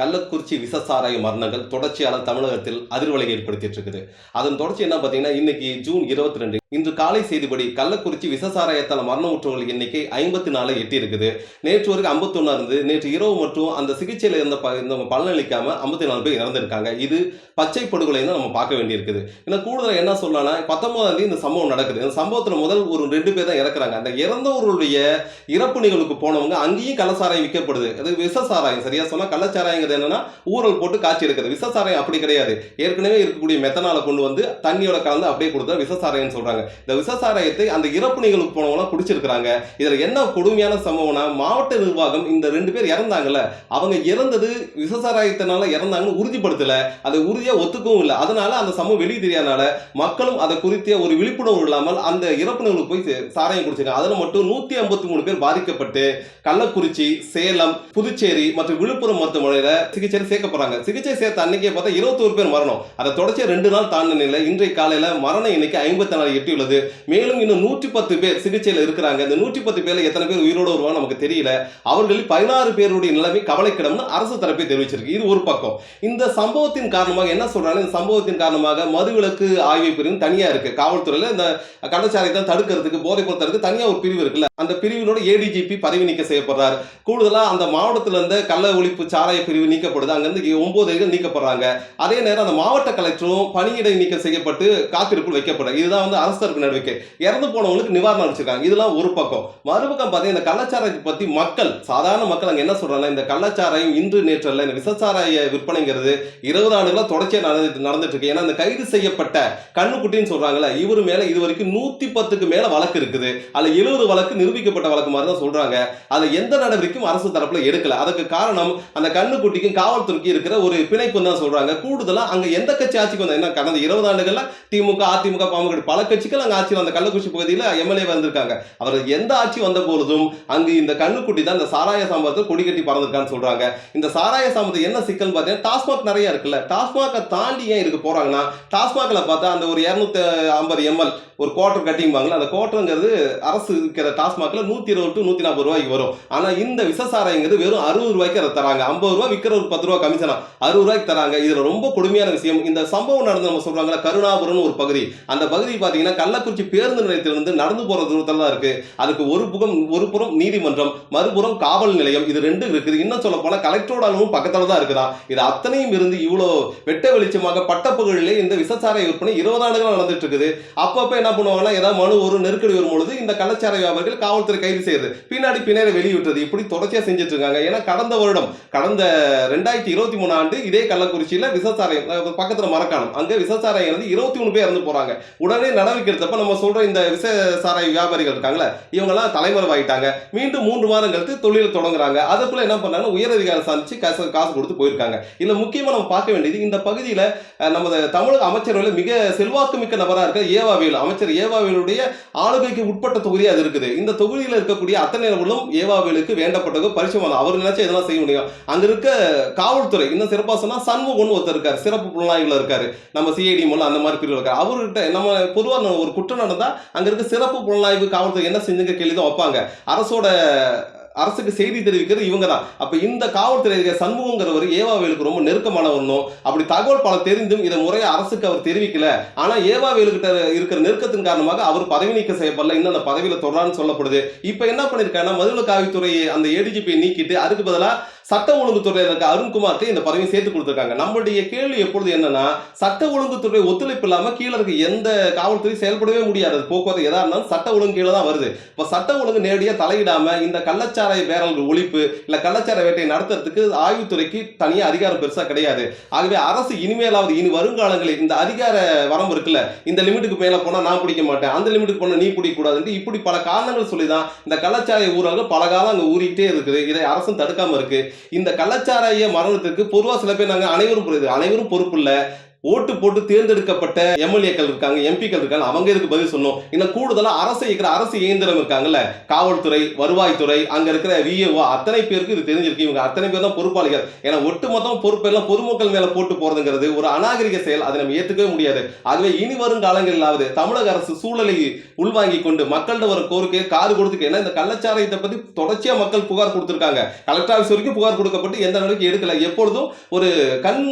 கள்ளக்குறிச்சி விசசாராய மரணங்கள் தொடர்ச்சியான தமிழகத்தில் அதிர்வலை ஏற்படுத்திட்டு இருக்குது. அதன் தொடர்ச்சி என்ன பார்த்தீங்கன்னா இன்னைக்கு ஜூன் இருபத்தி ரெண்டு இன்று காலை செய்திப்படி கள்ளக்குறிச்சி விசசாராயத்தால் மரணமுற்றவர்கள் எண்ணிக்கை ஐம்பத்தி நாலு எட்டி இருக்குது நேற்று வரைக்கும் ஐம்பத்தொன்னா இருந்து நேற்று இரவு மற்றும் அந்த சிகிச்சையில் இருந்த ப- இருந்தவங்க பலனளிக்காம ஐம்பத்தி நாலு பேர் இறந்திருக்காங்க. இது பச்சை படுகொலை தான் நம்ம பார்க்க வேண்டியிருக்குது. இன்னும் கூடுதலாக என்ன சொல்லலாம்னா பத்தொன்பதாம் தேதி இந்த சம்பவம் நடக்குது. இந்த சம்பவத்தில் முதல் ஒரு ரெண்டு பேர் தான் இறக்குறாங்க. அந்த இறந்தவர்களுடைய இறப்பு நிகழ்வுக்கு போனவங்க அங்கேயும் கள்ளசாராயம் விற்கப்படுது. அது விசசாராயம். சரியா சொன்னால் கள்ளச்சாராயங்கிறது என்னன்னா ஊறல் போட்டு காய்ச்சி எடுக்கிறது. விசசாராயம் அப்படி கிடையாது. ஏற்கனவே இருக்கக்கூடிய மெத்தனால கொண்டு வந்து தண்ணியோட கலந்து அப்படியே கொடுத்தா விசசாராயம்னு சொல்றாங்க. இந்த விசசாராயத்தை அந்த இறப்பு நிகழ்வு போனவங்களாம் குடிச்சிருக்கிறாங்க. இதில் என்ன கொடுமையான சம்பவம்னா மாவட்ட நிர்வாகம் இந்த ரெண்டு பேர் இறந்தாங்கல்ல அவங்க இறந்தது விசசாராயத்தினால இறந்தாங்கன்னு உறுதிப்படுத்தலை. அதை உறுதியாக ஒத்துக்கவும் இல்லை. அதனால அந்த சம்பவம் வெளியே தெரியாதனால மக்களும் அதை குறித்த ஒரு விழிப்புணர்வு இல்லாமல் அந்த இறப்பு நிகழ்வு போய் சே- சாராயம் குடிச்சிருக்காங்க. அதில் மட்டும் நூற்றி ஐம்பத்தி மூணு பேர் பாதிக்கப்பட்டு கள்ளக்குறிச்சி சேலம் புதுச்சேரி மற்றும் விழுப்புரம் மருத்துவமனையில் சிகிச்சையில் சேர்க்கப்படுறாங்க. சிகிச்சை சேர்த்த அன்னைக்கே பார்த்தா இருபத்தோரு பேர் மரணம். அதை தொடர்ச்சியா ரெண்டு நாள் தாண்டின நிலை இன்றைய காலையில் மரண இன்னைக்கு ஐம்பத்தி நாலு எட்டியுள்ளது மேலும் இன்னும் நூற்றி பத்து பேர் சிகிச்சையில் இருக்கிறாங்க. இந்த நூற்றி பத்து பேர்ல எத்தனை பேர் உயிரோடு வருவாங்க நமக்கு தெரியல. அவர்களில் பதினாறு பேருடைய நிலைமை கவலைக்கிடம்னு அரசு தரப்பை தெரிவிச்சிருக்கு. இது ஒரு பக்கம். இந்த சம்பவத்தின் காரணமாக என்ன சொல்றாங்க? இந்த சம்பவத்தின் காரணமாக மதுவிலக்கு ஆய்வு பிரிவு தனியா இருக்கு. காவல்துறையில இந்த கள்ளச்சாராயத்தை தடுக்கிறதுக்கு போதை பொருள் தனியாக தனியா ஒரு பிரிவு இருக்குல்ல. அந்த பிரிவினோட ஏடிஜிபி பதவி நீக்கம் செய்யப்படுறார். கூடுதலா அந்த மாவட்டத்தில் இருந்த கள்ள ஒழிப்பு சாராய பிரிவு நீக்கப்படுது. அங்கிருந்து ஒன்பது பேர்கள் நீக்கப்படுறாங்க. அதே நேரம் அந்த மாவட்ட கலெக்டரும் பணியிடை நீக்கம் செய்யப்பட்டு காத்திருப்பில் வைக்கப்படுறாங்க இதுதான் வந்து அரசு அரசருக்கு நடவடிக்கை இறந்து போனவங்களுக்கு நிவாரணம் அளிச்சிருக்காங்க இதெல்லாம் ஒரு பக்கம். மறுபக்கம் பார்த்தீங்கன்னா இந்த கள்ளச்சாராயத்தை பத்தி மக்கள் சாதாரண மக்கள் அங்கே என்ன சொல்றாங்க இந்த கள்ளச்சாராயம் இன்று நேற்று இல்லை இந்த விசச்சாராய விற்பனைங்கிறது இருபது ஆண்டுகளாக தொடர்ச்சியாக நடந்து நடந்துட்டு இருக்கு ஏன்னா இந்த கைது செய்யப்பட்ட கண்ணுக்குட்டின்னு சொல்றாங்கல்ல இவர் மேல இது வரைக்கும் நூத்தி பத்துக்கு மேல வழக்கு இருக்குது. அதுல எழுபது வழக்கு நிரூபிக்கப்பட்ட வழக்கு மாதிரி தான் சொல்றாங்க. அதுல எந்த நடவடிக்கையும் அரசு தரப்புல எடுக்கல. அதுக்கு காரணம் அந்த கண்ணுக்குட்டிக்கும் காவல்துறைக்கும் இருக்கிற ஒரு பிணைப்பு தான் சொல்றாங்க. கூடுதலா அங்க எந்த கட்சி ஆட்சிக்கு வந்தா என்ன கடந்த இருபது ஆண்டுகள்ல திமுக அதிமுக பாமக பல கட்சி கட்சிகள் அங்கே ஆட்சியில் அந்த கள்ளக்குறிச்சி பகுதியில் எம்எல்ஏ வந்திருக்காங்க. அவர் எந்த ஆட்சி வந்த பொழுதும் அங்கு இந்த கண்ணுக்குட்டி தான் இந்த சாராய சம்பவத்தை கொடி கட்டி பறந்துருக்கான்னு சொல்றாங்க. இந்த சாராய சாம்பத்தை என்ன சிக்கல் பார்த்தீங்கன்னா டாஸ்மாக் நிறைய இருக்குல்ல. டாஸ்மாகை தாண்டி ஏன் இதுக்கு போறாங்கன்னா டாஸ்மாகில் பார்த்தா அந்த ஒரு இரநூத்தி ஐம்பது எம்எல் ஒரு குவார்டர் கட்டிங்பாங்களா அந்த குவார்டருங்கிறது அரசு இருக்கிற டாஸ்மாகில் நூற்றி இருபது டு நூற்றி நாற்பது ரூபாய்க்கு வரும். ஆனால் இந்த விசசாராயங்கிறது வெறும் அறுபது ரூபாய்க்கு அதை தராங்க. ஐம்பது ரூபாய் விற்கிற ஒரு பத்து ரூபாய் கமிஷனா? அறுபது ரூபாய்க்கு தராங்க. இதில் ரொம்ப கொடுமையான விஷயம். இந்த சம்பவம் நடந்து நம்ம சொல்கிறாங்களா கருணாபுரம்னு ஒரு பகுதி. அந்த பகுதி பார்த்தீங்கன்னா கள்ளக்குறிச்சி பேருந்து நிலையத்திலிருந்து நடந்து போற தூரத்தில் தான் இருக்கு. அதுக்கு ஒரு புறம் ஒரு புறம் நீதிமன்றம் மறுபுறம் காவல் நிலையம் இது ரெண்டு இருக்குது இன்னும் சொல்ல போனா கலெக்டரோட அளவும் பக்கத்தில் தான் இருக்குதா? இது அத்தனையும் இருந்து இவ்வளோ வெட்ட வெளிச்சமாக பட்டப்புகளிலே இந்த விசச்சாராய விற்பனை இருபது ஆண்டுகள் நடந்துட்டு இருக்குது அப்பப்போ என்ன பண்ணுவாங்கன்னா ஏதாவது மனு ஒரு நெருக்கடி வரும் பொழுது இந்த கள்ளச்சாரை வியாபாரிகள் காவல்துறை கைது செய்யுது பின்னாடி பின்னாடி வெளியிட்டுறது. இப்படி தொடர்ச்சியாக செஞ்சுட்டு இருக்காங்க. ஏன்னா கடந்த வருடம் கடந்த ரெண்டாயிரத்தி இருபத்தி மூணு ஆண்டு இதே கள்ளக்குறிச்சியில விசச்சாராயம் பக்கத்தில் பக்கத்துல மரக்காணம் அங்கே விசச்சாராயம் இருந்து இருபத்தி மூணு பேர் இறந்து போறாங்க. உடனே நடவடிக்கை ஆரம்பிக்கிறதப்ப நம்ம சொல்ற இந்த விச சாராய வியாபாரிகள் இருக்காங்களே இவங்கெல்லாம் தலைமறைவாயிட்டாங்க. மீண்டும் மூன்று மாதம் கழித்து தொழில் தொடங்குறாங்க. அதுக்குள்ள என்ன பண்ணாங்கன்னா உயரதிகாரம் சந்திச்சு காசு காசு கொடுத்து போயிருக்காங்க. இதுல முக்கியமா நம்ம பார்க்க வேண்டியது இந்த பகுதியில நமது தமிழக அமைச்சர்கள் மிக செல்வாக்கு மிக்க நபராக இருக்க ஏவாவேலு அமைச்சர் ஏவாவேலுடைய ஆளுகைக்கு உட்பட்ட தொகுதி அது இருக்குது. இந்த தொகுதியில் இருக்கக்கூடிய அத்தனை நபர்களும் ஏவாவேலுக்கு வேண்டப்பட்டது பரிசுமானம் அவர் நினைச்சா இதெல்லாம் செய்ய முடியும். அங்க இருக்க காவல்துறை இன்னும் சிறப்பாக சொன்னா சண்முகம்னு ஒருத்தர் இருக்காரு. சிறப்பு புலனாய்வுல இருக்காரு. நம்ம சிஐடி மூலம் அந்த மாதிரி பிரிவு இருக்காரு. அவர்கிட்ட நம்ம பொதுவாக ஒரு குற்றம் நடந்தால் அங்கே இருக்க சிறப்பு புலனாய்வு காவல்துறை என்ன செஞ்சுங்க கேள்வி தான் வைப்பாங்க. அரசோட அரசுக்கு செய்தி தெரிவிக்கிறது இவங்க தான் அப்போ இந்த காவல்துறை இருக்கிற சண்முகங்கிறவர் ஏவாவேலுக்கு ரொம்ப நெருக்கமானவனும் அப்படி தகவல் பல தெரிந்தும் இதை முறையாக அரசுக்கு அவர் தெரிவிக்கல. ஆனால் ஏவாவேலுக்கிட்ட இருக்கிற நெருக்கத்தின் காரணமாக அவர் பதவி நீக்கம் செய்யப்படல. இன்னும் அந்த பதவியில் தொடரான்னு சொல்லப்படுது. இப்போ என்ன பண்ணியிருக்காங்கன்னா மதுரை காவித்துறை அந்த ஏடிஜிபியை நீக்கிட்டு அதுக்கு பதிலாக சட்ட ஒழுங்குத்துறையில் இருக்க அருண்குமார்க்கு இந்த பதவியை சேர்த்து கொடுத்துருக்காங்க. நம்மளுடைய கேள்வி எப்பொழுது என்னன்னா சட்ட ஒழுங்குத்துறை ஒத்துழைப்பு இல்லாமல் கீழே இருக்க எந்த காவல்துறை செயல்படவே முடியாது. போக்குவரத்து எதா இருந்தாலும் சட்ட ஒழுங்கு கீழே தான் வருது. இப்போ சட்ட ஒழுங்கு நேரடியாக தலையிடாமல் இந்த கள்ளச்சா கள்ளச்சாராய பேரல்கள் ஒழிப்பு இல்லை கள்ளச்சார வேட்டை நடத்துறதுக்கு ஆய்வுத்துறைக்கு தனியாக அதிகாரம் பெருசாக கிடையாது. ஆகவே அரசு இனிமேலாவது இனி வருங்காலங்களில் இந்த அதிகார வரம்பு இருக்குல்ல இந்த லிமிட்டுக்கு மேலே போனா நான் பிடிக்க மாட்டேன் அந்த லிமிட்டுக்கு போனால் நீ பிடிக்கக்கூடாதுன்ட்டு இப்படி பல காரணங்கள் சொல்லி தான் இந்த கள்ளச்சாராய ஊழல்கள் பல காலம் அங்க ஊறிக்கிட்டே இருக்குது. இதை அரசும் தடுக்காம இருக்கு. இந்த கள்ளச்சாராய மரணத்துக்கு பொதுவாக சில பேர் நாங்கள் அனைவரும் புரியுது. அனைவரும் பொறுப்பு இல்லை. ஓட்டு போட்டு தேர்ந்தெடுக்கப்பட்ட எம்எல்ஏக்கள் இருக்காங்க எம்பிக்கள் இருக்காங்க அவங்க இதுக்கு பதில் சொல்லணும்? இன்னும் கூடுதலா அரசு இருக்கிற அரசு இயந்திரம் இருக்காங்கல்ல காவல்துறை வருவாய்த்துறை அங்க இருக்கிற விஏஓ அத்தனை பேருக்கு இது தெரிஞ்சிருக்கு. இவங்க அத்தனை பேர் தான் பொறுப்பாளிகள். ஏன்னா ஒட்டுமொத்தம் பொறுப்பெல்லாம் பொதுமக்கள் மேல போட்டு போறதுங்கிறது ஒரு அநாகரிக செயல். அதை நம்ம ஏத்துக்கவே முடியாது. ஆகவே இனி வரும் காலங்களிலாவது தமிழக அரசு சூழலை உள்வாங்கி கொண்டு மக்கள்கிட்ட வர கோரிக்கையை காது கொடுத்துக்கு ஏன்னா இந்த கள்ளச்சாராயத்தை பத்தி தொடர்ச்சியா மக்கள் புகார் கொடுத்திருக்காங்க. கலெக்டர் ஆஃபீஸ் வரைக்கும் புகார் கொடுக்கப்பட்டு எந்த நடவடிக்கை எடுக்கல. எப்பொழுதும் ஒரு கண்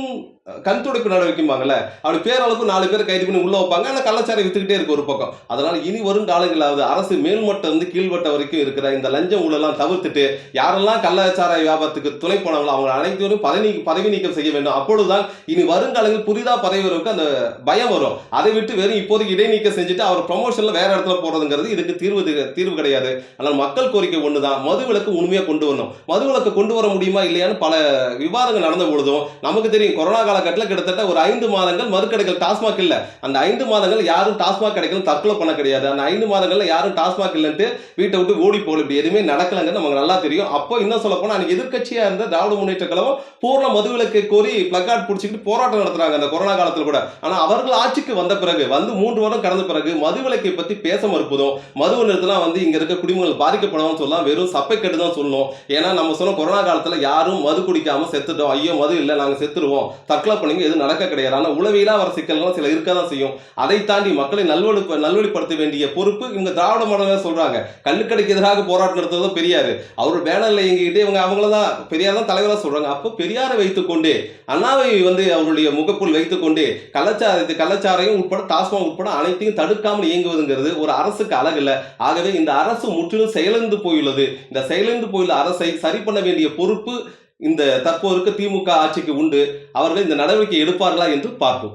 கண் துடைப்பு நடவடிக்கைம்பாங்கல்ல அப்படி பேரளவுக்கு நாலு பேர் கைது பண்ணி உள்ள வைப்பாங்க ஆனால் கள்ளச்சாரம் வித்துக்கிட்டே இருக்கு ஒரு பக்கம். அதனால இனி வரும் காலங்களாவது அரசு மேல்மட்டம் இருந்து கீழ்மட்டம் வரைக்கும் இருக்கிற இந்த லஞ்சம் ஊழலாம் தவிர்த்துட்டு யாரெல்லாம் கள்ளச்சாராய வியாபாரத்துக்கு துணை போனாங்களோ அவங்க அனைத்தரும் பதவி பதவி நீக்கம் செய்ய வேண்டும். அப்பொழுதுதான் இனி வருங்காலங்கள் புதிதாக பதவி அந்த பயம் வரும். அதை விட்டு வெறும் இப்போதைக்கு இடைநீக்கம் செஞ்சுட்டு அவர் ப்ரமோஷன்ல வேற இடத்துல போறதுங்கிறது இதுக்கு தீர்வு தீர்வு கிடையாது. ஆனால் மக்கள் கோரிக்கை ஒண்ணுதான். மதுவிலக்கு உண்மையாக கொண்டு வரணும். மதுவிலக்கு கொண்டு வர முடியுமா இல்லையான்னு பல விவாதங்கள் நடந்த பொழுதும் நமக்கு தெரியும் கொரோனா காலகட்டத்தில் கிட்டத்தட்ட ஒரு ஐந்து மாதங்கள் மதுக்கடைகள் டாஸ்மாக் இல்லை. அந்த ஐந்து மாதங்கள் யாரும் டாஸ்மாக் கடைகள் தற்கொலை பண்ண கிடையாது. அந்த ஐந்து மாதங்களில் யாரும் டாஸ்மாக் இல்லைன்ட்டு வீட்டை விட்டு ஓடி போகல. இப்படி எதுவுமே நடக்கலங்க நமக்கு நல்லா தெரியும். அப்போ இன்னும் சொல்ல போனால் அன்னைக்கு எதிர்கட்சியாக இருந்த திராவிட முன்னேற்ற கழகம் பூர்ண மதுவிலக்கு கோரி பிளக்கார்ட் பிடிச்சிக்கிட்டு போராட்டம் நடத்துறாங்க அந்த கொரோனா காலத்தில் கூட. ஆனால் அவர்கள் ஆட்சிக்கு வந்த பிறகு வந்து மூன்று வருடம் கடந்த பிறகு மதுவிலக்கை பற்றி பேச மறுப்பதும் மது நிறுத்தலாம் வந்து இங்கே இருக்க குடிமக்கள் பாதிக்கப்படாமல் சொல்லலாம். வெறும் சப்பை கட்டு தான் சொல்லணும். ஏன்னா நம்ம சொன்ன கொரோனா காலத்தில் யாரும் மது குடிக்காம செத்துட்டோம். ஐயோ மது இல்லை நாங்கள் செத்துருவோம். தற்கொலை பண்ணிங்க எதுவும் நடக்க கிடையாது. ஆனால் உளவியலாக வர சிக்கல்கள் சில இருக்க தான் செய்யும். அதை தாண்டி மக்களை நல்வழி நல்வழிப்படுத்த வேண்டிய பொறுப்பு இவங்க திராவிட மாடல் சொல்கிறாங்க கல்லுக்கடைக்கு எதிராக போராட்டம் நடத்துறது பெரியார். அவர் பேனரில் இயங்கிக்கிட்டே இவங்க அவங்கள தான் பெரியார் தான் தலைவராக சொல்கிறாங்க அப்போ பெரியாரை வைத்துக்கொண்டு அண்ணாவை வந்து அவருடைய முகப்புள் வைத்துக்கொண்டு கலாச்சாரத்தை கலாச்சாரையும் உட்பட டாஸ்மாக் உட்பட அனைத்தையும் தடுக்காமல் இயங்குவதுங்கிறது ஒரு அரசுக்கு அழகில்ல ஆகவே இந்த அரசு முற்றிலும் செயலிழந்து போயுள்ளது. இந்த செயலிழந்து போயுள்ள அரசை சரி பண்ண வேண்டிய பொறுப்பு இந்த தற்போது இருக்க திமுக ஆட்சிக்கு உண்டு அவர்கள் இந்த நடவடிக்கை எடுப்பார்களா என்று பார்ப்போம்.